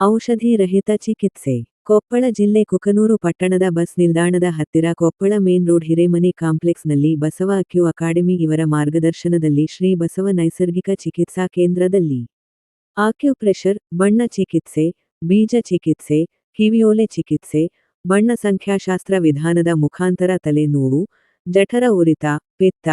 ಔಷಧಿ ರಹಿತ ಚಿಕಿತ್ಸೆ. ಕೊಪ್ಪಳ ಜಿಲ್ಲೆ ಕುಕನೂರು ಪಟ್ಟಣದ ಬಸ್ ನಿಲ್ದಾಣದ ಹತ್ತಿರ ಕೊಪ್ಪಳ ಮೇನ್ ರೋಡ್ ಹಿರೇಮನಿ ಕಾಂಪ್ಲೆಕ್ಸ್ನಲ್ಲಿ ಬಸವ ಅಕ್ಯೂ ಅಕಾಡೆಮಿ ಇವರ ಮಾರ್ಗದರ್ಶನದಲ್ಲಿ ಶ್ರೀ ಬಸವ ನೈಸರ್ಗಿಕ ಚಿಕಿತ್ಸಾ ಕೇಂದ್ರದಲ್ಲಿ. ಆಕ್ಯುಪ್ರೆಷರ್ ಬಣ್ಣ ಚಿಕಿತ್ಸೆ, ಬೀಜ ಚಿಕಿತ್ಸೆ, ಕಿವಿಯೋಲೆ ಚಿಕಿತ್ಸೆ, ಬಣ್ಣ ಸಂಖ್ಯಾಶಾಸ್ತ್ರ ವಿಧಾನದ ಮುಖಾಂತರ ತಲೆ ನೋವು, ಜಠರ ಉರಿತ, ಪಿತ್ತ,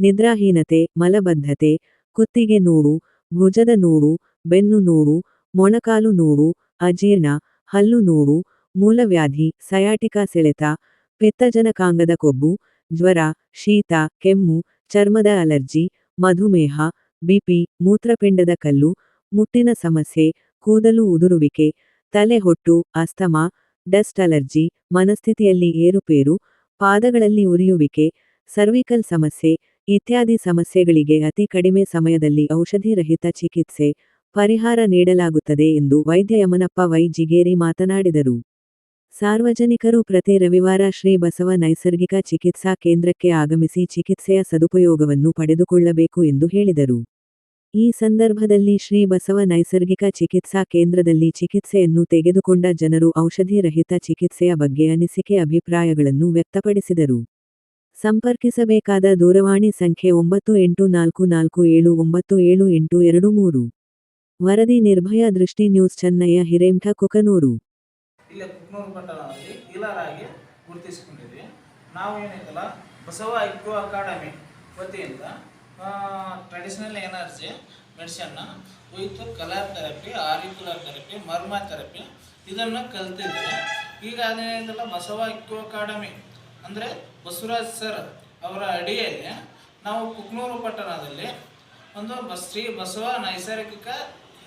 ನಿದ್ರಾಹೀನತೆ, ಮಲಬದ್ಧತೆ, ಕುತ್ತಿಗೆ ನೋವು, ಭುಜದ ನೋವು, ಬೆನ್ನು ನೋವು ಮೊಣಕಾಲು ನೋವು, ಅಜೀರ್ಣ, ಹಲ್ಲು ನೋವು, ಮೂಲವ್ಯಾಧಿ, ಸಯಾಟಿಕಾ ಸೆಳೆತ, ಪಿತ್ತಜನಕಾಂಗದ ಕೊಬ್ಬು, ಜ್ವರ, ಶೀತ, ಕೆಮ್ಮು, ಚರ್ಮದ ಅಲರ್ಜಿ, ಮಧುಮೇಹ, ಬಿಪಿ, ಮೂತ್ರಪಿಂಡದ ಕಲ್ಲು, ಮುಟ್ಟಿನ ಸಮಸ್ಯೆ, ಕೂದಲು ಉದುರುವಿಕೆ, ತಲೆ ಹೊಟ್ಟು, ಅಸ್ತಮಾ, ಡಸ್ಟ್ ಅಲರ್ಜಿ, ಮನಸ್ಥಿತಿಯಲ್ಲಿ ಏರುಪೇರು, ಪಾದಗಳಲ್ಲಿ ಉರಿಯುವಿಕೆ, ಸರ್ವಿಕಲ್ ಸಮಸ್ಯೆ, ಇತ್ಯಾದಿ ಸಮಸ್ಯೆಗಳಿಗೆ ಅತಿ ಕಡಿಮೆ ಸಮಯದಲ್ಲಿ ಔಷಧಿರಹಿತ ಚಿಕಿತ್ಸೆ ಪರಿಹಾರ ನೀಡಲಾಗುತ್ತದೆ ಎಂದು ವೈದ್ಯ ಯಮನಪ್ಪ ವೈ ಜಿಗೇರಿ ಮಾತನಾಡಿದರು. ಸಾರ್ವಜನಿಕರು ಪ್ರತಿ ರವಿವಾರ ಶ್ರೀ ಬಸವ ನೈಸರ್ಗಿಕ ಚಿಕಿತ್ಸಾ ಕೇಂದ್ರಕ್ಕೆ ಆಗಮಿಸಿ ಚಿಕಿತ್ಸೆಯ ಸದುಪಯೋಗವನ್ನು ಪಡೆದುಕೊಳ್ಳಬೇಕು ಎಂದು ಹೇಳಿದರು. ಈ ಸಂದರ್ಭದಲ್ಲಿ ಶ್ರೀ ಬಸವ ನೈಸರ್ಗಿಕ ಚಿಕಿತ್ಸಾ ಕೇಂದ್ರದಲ್ಲಿ ಚಿಕಿತ್ಸೆಯನ್ನು ತೆಗೆದುಕೊಂಡ ಜನರು ಔಷಧಿ ರಹಿತ ಚಿಕಿತ್ಸೆಯ ಬಗ್ಗೆ ಅನಿಸಿಕೆ ಅಭಿಪ್ರಾಯಗಳನ್ನು ವ್ಯಕ್ತಪಡಿಸಿದರು. ಸಂಪರ್ಕಿಸಬೇಕಾದ ದೂರವಾಣಿ ಸಂಖ್ಯೆ ಒಂಬತ್ತು ಎಂಟು ನಾಲ್ಕು ನಾಲ್ಕು ಏಳು ಒಂಬತ್ತು ಏಳು ಎಂಟು ಎರಡು ಮೂರು. ವರದಿ ನಿರ್ಭಯ ದೃಷ್ಟಿ ನ್ಯೂಸ್ ಚೆನ್ನಯ್ಯ ಹಿರೇಮಠ ಕುಕನೂರು. ಇಲ್ಲೇ ಕುಕ್ನೂರು ಪಟ್ಟಣದಲ್ಲಿ ಹೀಲರ್ ಆಗಿ ಗುರುತಿಸಿಕೊಂಡಿದ್ವಿ ನಾವು ಏನೈತಲ್ಲ ಬಸವ ಐಕ್ಯೋ ಅಕಾಡೆಮಿ ವತಿಯಿಂದ ಟ್ರೆಡಿಷನಲ್ ಎನರ್ಜಿ ಮೆಡಿಸನ್ನ ಉಯ್ತು colour therapy auricular therapy marma therapy ಇದನ್ನು ಕಲ್ತಿದ್ವಿ. ಈಗ ಅದೇನೈತಲ್ಲ ಬಸವ ಐಕ್ಯೋ ಅಕಾಡೆಮಿ ಅಂದರೆ ಬಸವರಾಜ್ ಸರ್ ಅವರ ಅಡಿಯಲ್ಲಿ ನಾವು ಕುಕ್ನೂರು ಪಟ್ಟಣದಲ್ಲಿ ಒಂದು ಬಸ್ ಶ್ರೀ ಬಸವ ನೈಸರ್ಗಿಕ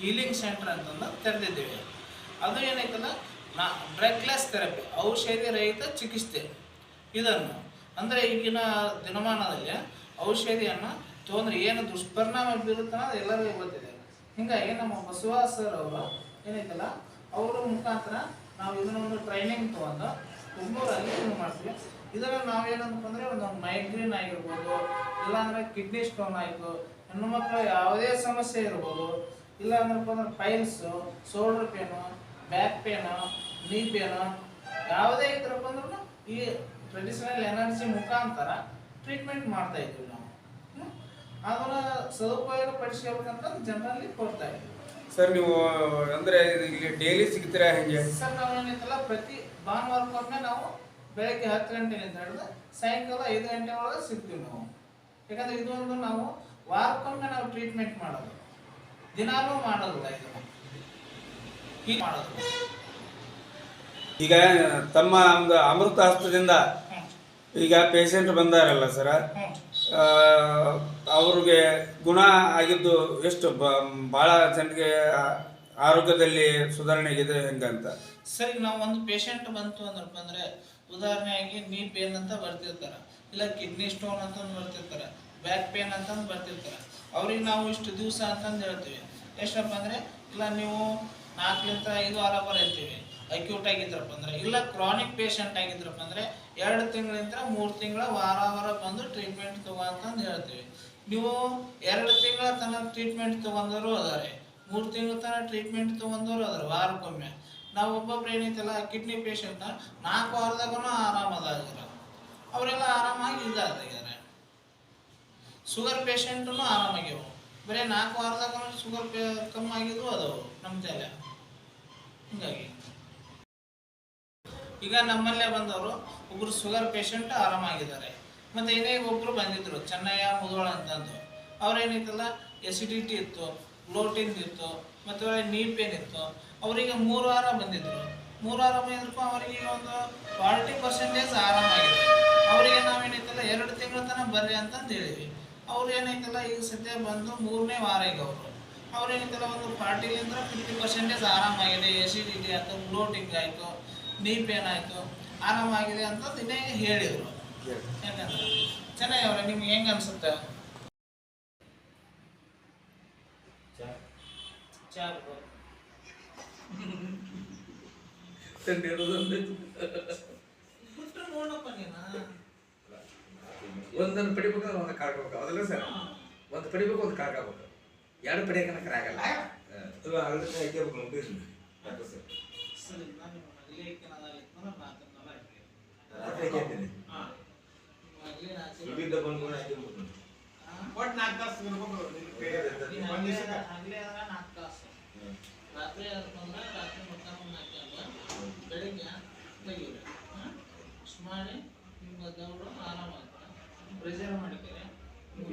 ಹೀಲಿಂಗ್ ಸೆಂಟರ್ ಅಂತಂದು ತೆರೆದಿದ್ದೀವಿ. ಅದು ಏನೈತಲ್ಲ ನಾ ಡ್ರಗ್ಲೆಸ್ ಥೆರಪಿ, ಔಷಧಿ ರಹಿತ ಚಿಕಿತ್ಸೆ. ಇದನ್ನು, ಅಂದರೆ ಈಗಿನ ದಿನಮಾನದಲ್ಲಿ ಔಷಧಿಯನ್ನು ತೊಗೊಂಡ್ರೆ ಏನು ದುಷ್ಪರಿಣಾಮ ಬೀರುತ್ತೆ ಅನ್ನೋದು ಎಲ್ಲರಿಗೂ ಗೊತ್ತಿದೆ. ಹಿಂಗಾಗಿ ನಮ್ಮ ಬಸವ ಸರ್ ಅವರು ಏನೈತಲ್ಲ ಅವರ ಮುಖಾಂತರ ನಾವು ಇದನ್ನೊಂದು ಟ್ರೈನಿಂಗ್ ತೊಗೊಂಡು ಹುಬ್ಬೂರಲ್ಲಿ ಇದು ಮಾಡ್ತೀವಿ. ಇದನ್ನು ನಾವೇನಂತಂದರೆ ಒಂದು ಮೈಗ್ರೇನ್ ಆಗಿರ್ಬೋದು, ಇಲ್ಲಾಂದರೆ ಕಿಡ್ನಿ ಸ್ಟೋನ್ ಆಯಿತು ಹೆಣ್ಣು ಮಕ್ಕಳು ಯಾವುದೇ ಸಮಸ್ಯೆ ಇರ್ಬೋದು ಇಲ್ಲ ಅಂದ್ರಪ್ಪ ಅಂದ್ರೆ piles shoulder pain back pain knee pain ಯಾವುದೇ ಇದ್ರಪ್ಪ ಅಂದ್ರೂ ಈ ಟ್ರೆಡಿಷನಲ್ ಎನರ್ಜಿ ಮುಖಾಂತರ ಟ್ರೀಟ್ಮೆಂಟ್ ಮಾಡ್ತಾ ಇದ್ವಿ ನಾವು? ಅದನ್ನ ಸದುಪಯೋಗ ಪಡಿಸ್ಕೋಬೇಕಂತ ಜನರಲ್ಲಿ ಕೊಡ್ತಾ ಇದ್ವಿ. ಸರ್ ನೀವು ಅಂದ್ರೆ ಇಲ್ಲಿ ಡೈಲಿ ಸಿಗ್ತೀರಾ ಹೆಂಗೆ? ಸರ್ ನಾವು ಏನೈತಲ್ಲ ಪ್ರತಿ ಭಾನುವಾರಕ್ಕೊಮ್ಮೆ ನಾವು ಬೆಳಗ್ಗೆ ಹತ್ತು ಗಂಟೆಯಿಂದ ಹಿಡಿದು ಸಾಯಂಕಾಲ ಐದು ಗಂಟೆ ಒಳಗೆ ಸಿಗ್ತೀವಿ ನಾವು. ಯಾಕಂದ್ರೆ ಇದೊಂದು ನಾವು ವಾರಕ್ಕೊಮ್ಮೆ ನಾವು ಟ್ರೀಟ್ಮೆಂಟ್ ಮಾಡೋದು. ದಿನಾಲೂ ಮಾಡೋದಿಲ್ಲ ಇದನ್ನು ಹೀಗೆ ಮಾಡೋದು ಈಗ ತಮ್ಮ ಒಂದು ಅಮೃತ ಹಸ್ತದಿಂದ ಈಗ ಪೇಷಂಟ್ ಬಂದಾರಲ್ಲ ಸರ. ಅವ್ರಿಗೆ ಗುಣ ಆಗಿದ್ದು ಎಷ್ಟು? ಬಹಳ ಜನರಿಗೆ ಆರೋಗ್ಯದಲ್ಲಿ ಸುಧಾರಣೆ ಆಗಿದೆ ಹೆಂಗಂತ? ಸರಿ ನಾವು ಒಂದು ಪೇಷಂಟ್ ಬಂತು ಅಂದ್ರಪ್ಪ ಅಂದ್ರೆ ಉದಾಹರಣೆಯಾಗಿ ನೀ ಪೇನ್ ಅಂತ ಬರ್ತಿರ್ತಾರೆ. ಇಲ್ಲ ಕಿಡ್ನಿ ಸ್ಟೋನ್ ಅಂತ ಬರ್ತಿರ್ತಾರೆ. ಬ್ಯಾಕ್ ಪೇನ್ ಅಂತ ಬರ್ತಿರ್ತಾರೆ. ಅವ್ರಿಗೆ ನಾವು ಇಷ್ಟು ದಿವಸ ಅಂತಂದು ಹೇಳ್ತೀವಿ. ಎಷ್ಟಪ್ಪ ಅಂದರೆ, ಇಲ್ಲ ನೀವು ನಾಲ್ಕರಿಂದ ಐದು ವಾರ ಬರೀತೀವಿ ಅಕ್ಯೂಟ್ ಆಗಿದ್ರಪ್ಪ ಅಂದ್ರೆ, ಇಲ್ಲ ಕ್ರಾನಿಕ್ ಪೇಷಂಟ್ ಆಗಿದ್ರಪ್ಪ ಅಂದ್ರೆ, ಎರಡು ತಿಂಗಳಿಂದ ಮೂರು ತಿಂಗಳ ವಾರ ವಾರ ಬಂದು ಟ್ರೀಟ್ಮೆಂಟ್ ತಗೋ ಅಂತಂದು ಹೇಳ್ತೀವಿ. ನೀವು ಎರಡು ತಿಂಗಳ ತನಕ ಟ್ರೀಟ್ಮೆಂಟ್ ತೊಗೊಂಡವರು ಅದಾರೆ. ಮೂರು ತಿಂಗಳ ತನಕ ಟ್ರೀಟ್ಮೆಂಟ್ ತೊಗೊಂಡವರು ಅದಾರೆ ವಾರಕ್ಕೊಮ್ಮೆ. ನಾವು ಒಬ್ಬೊಬ್ರು ಏನೈತಲ್ಲ ಕಿಡ್ನಿ ಪೇಷಂಟ್ನ ನಾಲ್ಕು ವಾರದಾಗೂ ಆರಾಮದಾಗಿರೋ ಅವರೆಲ್ಲ ಆರಾಮಾಗಿ ಇದಾಗಿದ್ದಾರೆ ಶುಗರ್ ಪೇಷಂಟೂ ಆರಾಮಾಗ್ಯವು ಬರೀ ನಾಲ್ಕು ವಾರದಾಗ ಶುಗರ್ ಪೇ ಕಮ್ಮಿ ಆಗಿದ್ರು ಅದು ನಮ್ಮ ತಲೆ ಹಿಂಗಾಗಿ. ಈಗ ನಮ್ಮಲ್ಲೇ ಬಂದವರು, ಒಬ್ರು ಶುಗರ್ ಪೇಷಂಟ್ ಆರಾಮಾಗಿದ್ದಾರೆ. ಮತ್ತು ಏನೇ ಒಬ್ರು ಬಂದಿದ್ರು, ಚೆನ್ನಯ್ಯ ಮುದೋಳ ಅಂತಂದು. ಅವ್ರೇನಿತ್ತಲ್ಲ ಎಸಿಡಿಟಿ ಇತ್ತು ಬ್ಲೋಟಿಂಗ್ ಇತ್ತು, ಮತ್ತೆ ನೀ ಪೇನ್ ಇತ್ತು. ಅವರಿಗೆ ಮೂರು ವಾರ ಬಂದಿದ್ರು. ಮೂರು ವಾರ ಬಂದಿದ್ರು ಅವರಿಗೆ ಒಂದು ಫಾರ್ಟಿ ಪರ್ಸೆಂಟೇಜ್ ಆರಾಮಾಗಿದೆ. ಅವರಿಗೆ ನಾವೇನಿತ್ತಲ್ಲ, ಎರಡು ತಿಂಗಳ ತನಕ ಬರ್ರಿ ಅಂತಂದು ಹೇಳಿವಿ ಅವ್ರು ಏನೈತಲ್ಲ ಈಗ ಸದ್ಯ ಬಂದು ಮೂರನೇ ವಾರ ಈಗ ಅವರು. ಅವ್ರೇನೈತಲ್ಲ ಒಂದು ಫಾರ್ಟಿಲಿಂದ ಫಿಫ್ಟಿ ಪರ್ಸೆಂಟೇಜ್ ಆರಾಮಾಗಿದೆ ಎಸಿಡಿಟಿ ಆಯಿತು ಬ್ಲೋಟಿಂಗ್ ಆಯಿತು ನೀ ಪೇನ್ ಆಯಿತು ಆರಾಮಾಗಿದೆ ಅಂತ ದಿನೇ ಹೇಳಿದರು. ಯಾಕಂದ್ರೆ ಚೆನ್ನಾಗಿ ಅವ್ರೆ ನಿಮ್ಗೆ ಹೆಂಗೆ ಅನ್ಸುತ್ತೆ? ನೋಡಪ್ಪ ನೀನು. ಒಂದನ್ನು ಪಡಿಬೇಕಾದ್ರೆ ಒಂದು ಕಾಡ್ಬೇಕು. ಅದಲ್ಲ ಸರ್? ಒಂದು ಪಡಿಬೇಕು ಒಂದು ಕಾಡ್ಕೋಬೇಕು. ಎರಡು ಪಡಿಯಕ್ಕೆ ಆಗಲ್ಲ. ಒಟ್ಟು ನಾಲ್ಕು ತಾಸು ನಾಲ್ಕು ತಾಸು. ರಾತ್ರಿ ರಾತ್ರಿ ಹಾಕ್ಯಲ್ಲ ಬೆಳಿಗ್ಗೆ ಇಷ್ಟು ಮಾಡಿ ನಿಮ್ಮ ದೌಡು ಆರಾಮಾಗ್ತದೆ ಪ್ರೆಷರ್ ಮಾಡಿದ್ದೀರಿ?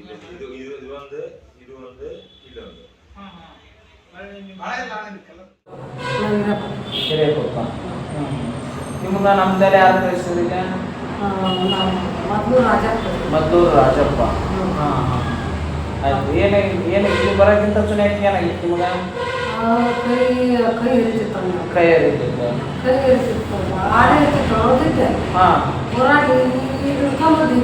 ಇದು ಇದು ಇದು ಒಂದು ಇದು ಒಂದು ಇದು ಒಂದು ಹಾಂ ಹಾಂ. ಹಿರೇಕೊಪ್ಪ ನಿಮ್ಗೆ ಯಾರು ಕಳಿಸಿದ್ರಿಗ ಮೊದಲು ರಾಜಪ್ಪ. ಮದ್ದೂರು ರಾಜಪ್ಪ. ಹಾಂ ಹಾಂ. ಆಯ್ತು ಇಲ್ಲಿ ಬರೋಕ್ಕಿಂತ ಚುನಾಯಿತಿ ಏನಾಗಿತ್ತು ನಿಮ್ಗೆ? ಕೈ ಕೈ ಹಿಡಿತಿತ್ತು ಕೈ ಹರಿತಿತ್ತು ಕೈ ಹಿಡಿತಿತ್ತು ಹಾಂ. ಹೋರಾಡಿ ಹಿಡ್ಕೊಂಬಂದು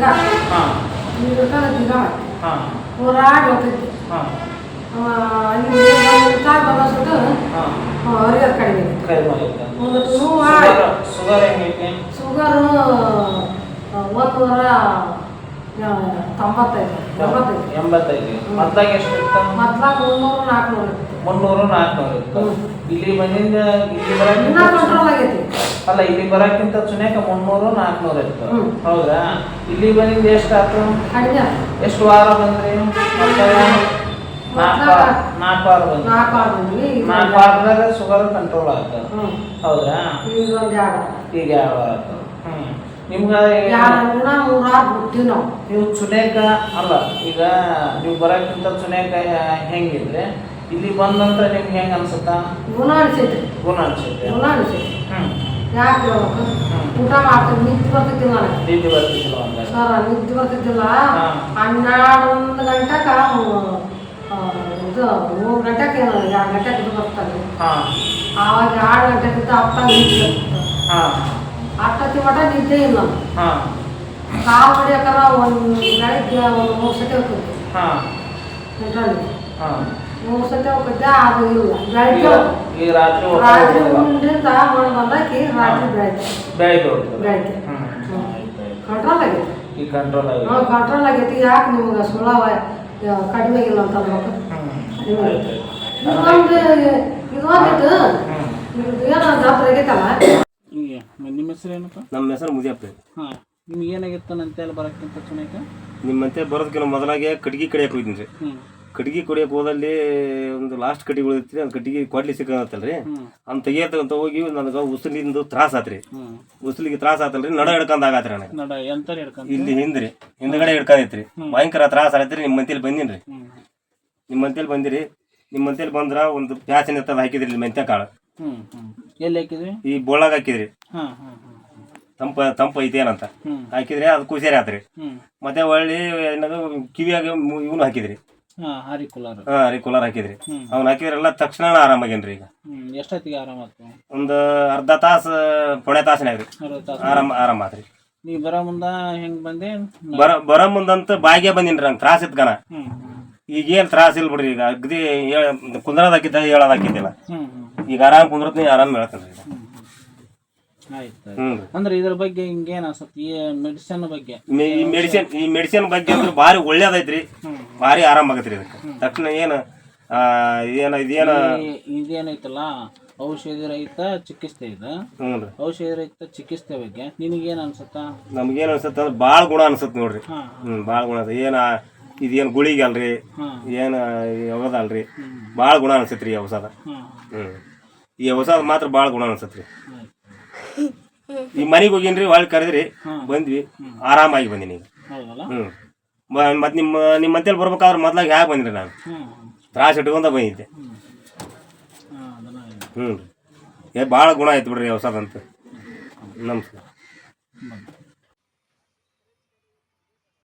ಹಾಂ. ಹೋರಾಡಿ ಹೋಗ್ತಿದ್ದೆ ಅವ್ರಿಗೆ ಕಡಿಮೆ ಆಗೈತೆ ಒಂದು ನೂರ ತೊಂಬತ್ತೈದು ತೊಂಬತ್ತೈದು. ಎಂಬತ್ತೈದು. ಮೊದ್ಲಾಗ ಎಷ್ಟು ಮೊದ್ಲಾಗ ಮುನ್ನೂರು ನಾಲ್ಕುನೂರು ಮುನ್ನೂರು ನಾಲ್ಕುನೂರು ಇಲ್ಲಿ ಬಂದಿಂದ ಇಲ್ಲಿ ಬರೋಕ್ಕಿಂತ ಅಲ್ಲ ಇಲ್ಲಿ ಬರಕ್ಕಿಂತ ಚುನಾಕ ಮುನ್ನೂರು ನಾಲ್ಕುನೂರು ಇತ್ತು. ಹೌದಾ? ಇಲ್ಲಿ ಬಂದಿಂದ ಎಷ್ಟು ಕಡಿಮೆ ಎಷ್ಟು ವಾರ ಬಂದ್ರಿ? ನಾಲ್ಕು ವಾರ. ನಾಲ್ಕು ವಾರ. ಬಂದ್ರಿ. ನಾಲ್ಕು ವಾರದಾಗ ಶುಗರ್ ಕಂಟ್ರೋಲ್ ಆಯ್ತು. ಹ್ಞೂ ಹೌದಾ? ಈಗ ಯಾವ ವಾರ ಆಯ್ತು. ಹ್ಮ್. ನಿಮ್ಗೆ ನೀವು. ಚುನೇಕ ಅಲ್ಲ ಈಗ ನೀವು ಬರಕ್ಕಿಂತ ಚುನೇಕ ಹೆಂಗಿದ್ರೆ? ಇಲ್ಲಿ ಬಂದ ನಂತರ ನಿಮ್ಗೆ ಹೆಂಗೆ ಅನ್ಸುತ್ತಾ? ಗುಣ ಅನ್ಸೈತೆ ಗುಣ ಅನ್ಸುತ್ತೆ. ಗುಣ ಅನ್ಸೈತೆ ಹ್ಮ್. ಯಾಕೆ ಊಟ ಮಾಡ್ತೀವಿ ನಿದ್ದೆ ಬರ್ತಿದ್ದಿಲ್ಲ ನಿದ್ದೆ ಬರ್ತಿದ್ದಿಲ್ಲ ಸರ್ ನಿದ್ದೆ ಬರ್ತಿದ್ದಿಲ್ಲ ಹನ್ನೆರಡೊಂದು ಗಂಟೆಗೆ ಇದು ಮೂರು ಗಂಟೆಗೆ ಎರಡು ಗಂಟೆಗೆ ಇದು ಬರ್ತಾನೆ ಹಾಂ. ಆವಾಗ ಎರಡು ಗಂಟೆಗಿಂತ ಅಪ್ಪ ನಿದ್ದೆ ಹಾಂ. ಅಷ್ಟೊತ್ತಿ ಮಟ ನಿದ್ದೆ ಇಲ್ಲ. ಕಾಲು ಹೊಡಿಯಕಾರ ಒಂದು ಬೆಳಗ್ಗೆ ಒಂದು ಮೂರು ಸತಿ ಹೋಗ್ತದೆ ಹಾಂ. ಹಾಂ. ಸತಿ ಹೋಗ್ತಿದ್ದೆ ಅದು ಇಲ್ಲ ಬೆಳಗ್ಗೆ ಹೋಗ್ತಿದ್ದೆ. ರಾತ್ರಿ ರಾತ್ರಿ ಹೋಗ್ತಾ ಉಂಡ್ರಿಂದ ಮಳೆ ಬಂದಾಕಿ ರಾತ್ರಿ ಬೆಳಗ್ಗೆ ಬೆಳಿಗ್ಗೆ ಬೆಳಗ್ಗೆ ಹ್ಮ್. ಕಂಟ್ರೋಲ್ ಆಗೈತಿ. ಈ ಕಂಟ್ರೋಲ್ ಹಾಂ ಕಂಟ್ರೋಲ್ ಆಗೈತಿ. ಯಾಕೆ ನಿಮ್ಗೆ ಸುಳ್ಳವ ಕಡಿಮೆ ಇಲ್ಲ ಅಂತ ಅನ್ಬೇಕು. ಇದೊಂದು ಇದೊಂದಿತ್ತು ಏನೋ ಜಾತ್ರೆ ಆಗೈತಲ್ಲ? ನಿಮ್ಮ ಹೆಸರು ಏನಪ್ಪ? ನಮ್ಮ ಹೆಸರು ಮುದಿಯಪ್ಪ. ಹಾಂ. ನಿಮ್ಗೆ ಏನಾಗಿತ್ತು ನಂತೆಲ್ಲ ಬರೋಕ್ಕಿಂತ ಚುನಾಕ ನಿಮ್ಮಂತೆ ಬರೋದಕ್ಕಿಂತ ಮೊದಲಾಗೆ ಕಟ್ಗಿ ಕಡಿಯಕ್ಕೆ ಹೋಗಿದ್ದೀನಿ ರೀ. ಕಟ್ಗಿ ಕೊಡಿಯಕ್ಕೆ ಹೋದಲ್ಲಿ ಒಂದು ಲಾಸ್ಟ್ ಕಟ್ಟಿಗೆ ಉಳಿದಿತ್ತು ಅದು ಕಟ್ಟಿಗೆ ಕೊಡ್ಲಿ ಸಿಕ್ಕತ್ತಲ್ಲ ರೀ ಅವ್ನು ತೆಗಿಯತಕ್ಕಂತ ಹೋಗಿ ನನಗೆ ಉಸಿಲಿಂದು ತ್ರಾಸ ಆತ್ರಿ. ಉಸಲಿಗೆ ತ್ರಾಸ ಆತಲ್ರಿ ನಡ ಹಿಡ್ಕೊಂಡ್ ಆಗತ್ರಿ ನನಗೆ. ಇಲ್ಲಿ ಹಿಂದ್ರಿ ಹಿಂದ್ಗಡೆ ಹಿಡ್ಕೊಂಡೈತ್ರಿ ಭಯಂಕರ ತ್ರಾಸ ಆಗತ್ರಿ ನಿಮ್ಮ ಮಂತೇಲಿ ಬಂದಿನ್ರಿ. ನಿಮ್ಮ ಮಂತೇಲಿ ಬಂದಿರಿ ನಿಮ್ಮ ಮಂತೇಲಿ ಬಂದ್ರ ಒಂದು ಪ್ಯಾಸಿನ ಎತ್ತದ ಹಾಕಿದ್ರಿ ಇಲ್ಲಿ ಮೆಂತ್ಯ ಕಾಳು. ಎಲ್ಲಿ ಹಾಕಿದ್ವಿ ಈ ಬೋಳಾಗ ಹಾಕಿದ್ರಿ. ತಂಪ ತಂಪ ಐತೇನಂತ. ಹಾಕಿದ್ರೆ ಹಾಕಿದ್ರಿ ಅದು ಕುಸಿಯಾರಿ ಆತ್ರಿ ಮತ್ತೆ ಒಳ್ಳಿ ಏನಾದ್ರು ಕಿವಿಯಾಗ ಇವನು ಹಾಕಿದ್ರಿ. ಹಾಂ ಹಾರಿ ಕುಲಾರ. ಹಾ ರೀ ಕೂಲರ್ ಹಾಕಿದ್ರಿ. ಅವ್ನ ಹಾಕಿದ್ರೆಲ್ಲ ತಕ್ಷಣ ಆರಾಮಾಗೇನ್ರಿ ಈಗ. ಎಷ್ಟೊತ್ತಿಗೆ ಆರಾಮ ಆರಾಮಾಯ್ತು ಒಂದು ಅರ್ಧ ತಾಸು ಪೊಣೆ ತಾಸನಾಗ ರೀ ಆರಾಮ ಆರಾಮ ಆತ್ರಿ. ನೀ ಬರ ಮುಂದ ಹೆಂಗ್ ಬಂದೆ? ಬರ ಬರ ಮುಂದಂತ ಬಾಯಿಗೆ ಬಂದಿನ್ರಿ ನಂಗೆ ತ್ರಾಸ ಇತ್ತು ಈಗ ಏನ್ ತ್ರಾಸ ಇಲ್ಲ ಬಿಡ್ರಿ ಈಗ ಅಗ್ದಿ ಕುಂದ್ರದ ಹಾಕಿದ್ದ ಹೇಳೋದ್ ಹಾಕಿದ್ದಿಲ್ಲ ಹ್ಞೂ ಹ್ಞೂ ಈಗ ಆರಾಮ್ ಕುಂದ್ರತ್ನಿ ಆರಾಮ್ ಹೇಳ್ತೇನೆ ಅಂದ್ರೆ ಇದ್ರ ಬಗ್ಗೆ ಹಿಂಗೇನು ಅನ್ಸತ್ತೆ? ಈ ಮೆಡಿಸಿನ್ ಬಗ್ಗೆ? ಈ ಮೆಡಿಸಿನ್ ಈ ಮೆಡಿಸಿನ್ ಬಗ್ಗೆ ಅಂದ್ರೆ ಭಾರಿ ಒಳ್ಳೇದೈತ್ರಿ ಭಾರಿ ಆರಾಮ ಆಗತ್ರಿ ಇದಕ್ಕೆ. ತಕ್ಷಣ ಏನು ಏನ ಇದೇನ ಇದೇನು ಇದೇನೈತಲ್ಲ? ಔಷಧಿ ರಹಿತ ಚಿಕಿತ್ಸೆ ಇದು. ಔಷಧಿ ರಹಿತ ಚಿಕಿತ್ಸೆ ಬಗ್ಗೆ. ನಿನಗೇನು ಅನ್ಸುತ್ತಾ? ನಮ್ಗೇನು ಅನ್ಸುತ್ತೆ ಅಂದ್ರೆ ಭಾಳ ಗುಣ ಅನ್ಸುತ್ತೆ ನೋಡ್ರಿ. ಹ್ಮ್ ಭಾಳ ಗುಣ ಏನ ಏನು ಇದೇನು ಗುಳಿಗೆ ಅಲ್ರಿ ಏನು ಯಾವ್ದಲ್ರಿ ಭಾಳ ಗುಣ ಅನ್ಸತ್ರಿ ಈ ಔಷಧ. ಹ್ಮ್. ಈ ಔಷಧ ಮಾತ್ರ ಭಾಳ ಗುಣ ಅನ್ಸತ್ರಿ ಈ ಮನೆಗೆ ಹೋಗಿನ್ರಿ ಒಳಗೆ ಕರೆದ್ರಿ ಬಂದ್ವಿ. ಆರಾಮಾಗಿ ಬಂದೀನಿ ಈಗ. ಹ್ಞೂ ಮತ್ತೆ ನಿಮ್ಮ ನಿಮ್ಮ ಮಂತೇಲಿ ಬರ್ಬೇಕಾದ್ರೆ ಮೊದ್ಲಾಗ ಯಾಕೆ ಬಂದ್ರಿ ನಾನು? ತ್ರಾಸು ಇಟ್ಕೊಂಡ ಬಂದಿದ್ದೆ. ಹ್ಞೂ ಏ ಭಾಳ ಗುಣ ಆಯ್ತು ಬಿಡ್ರಿ ಔಷಧ ಅಂತ ನಮಸ್ಕಾರ.